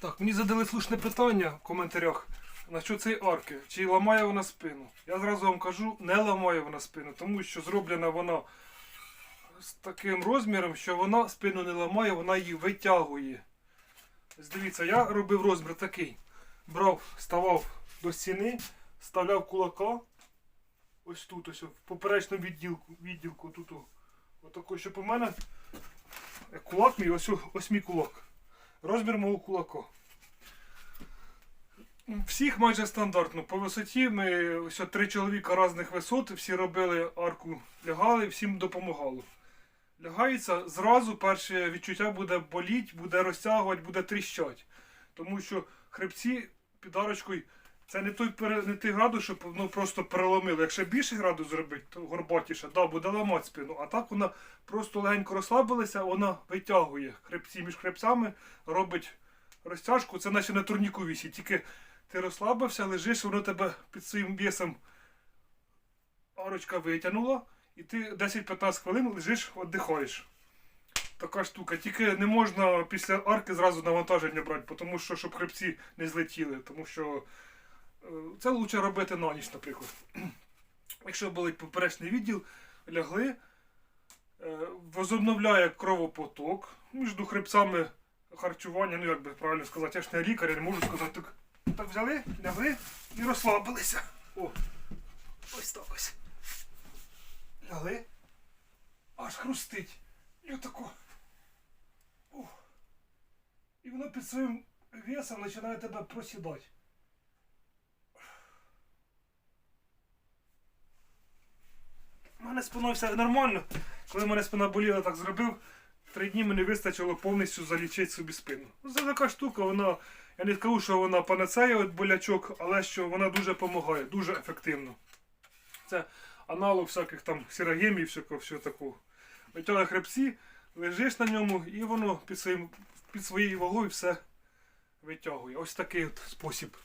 Так, мені задали слушне питання в коментарях. На що цієї арки? Чи ламає вона спину? Я зразу вам кажу, не ламає вона спину, тому що зроблена вона з таким розміром, що вона спину не ламає, вона її витягує. Дивіться, я робив розмір такий. Брав, ставав до стіни, вставляв кулака. Ось тут, ось в поперечному відділку, відділку тут. Отако, щоб у мене кулак мій, ось, ось мій кулак. Розмір мого кулака. Всіх майже стандартно. По висоті ми ось три чоловіка різних висот, всі робили арку, лягали, всім допомагало. Лягається, зразу перше відчуття буде боліть, буде розтягувати, буде тріщать. Тому що хребці під арочкою це не той, не той градус, щоб ну, просто переломило. Якщо більше градус зробити, то горбатіше, да, буде ламати спину. А так вона просто легенько розслабилася, вона витягує хребці між хребцями, робить розтяжку. Це наче на турніку вісі. Тільки ти розслабився, лежиш, воно тебе під своїм весом арочка витягнула, і ти 10-15 хвилин лежиш, віддихаєш. Така штука. Тільки не можна після арки зразу навантаження брати, тому що щоб хребці не злетіли. Тому що це краще робити на ніч, наприклад. Якщо болить поперечний відділ, лягли, е, возобновляє кровопоток між хребцями харчування, ну як би правильно сказати, я ж не лікар, я не можу сказати так. Так взяли, лягли і розслабилися. О, ось так ось. Лягли. Аж хрустить. І отако. І воно під своїм весом починає тебе просідати. Мене спиною все нормально. Коли мене спина боліла, так зробив. Три дні мені вистачило повністю залічити собі спину. Ну, Це така штука, вона. Я не скажу, що вона панацея від болячок, але що вона дуже допомагає, дуже ефективно. Це аналог всяких там сірогемів, всякого, всього такого. Витягує хребці, лежиш на ньому і воно під, своїм, під своєю вагою все витягує. Ось такий от спосіб.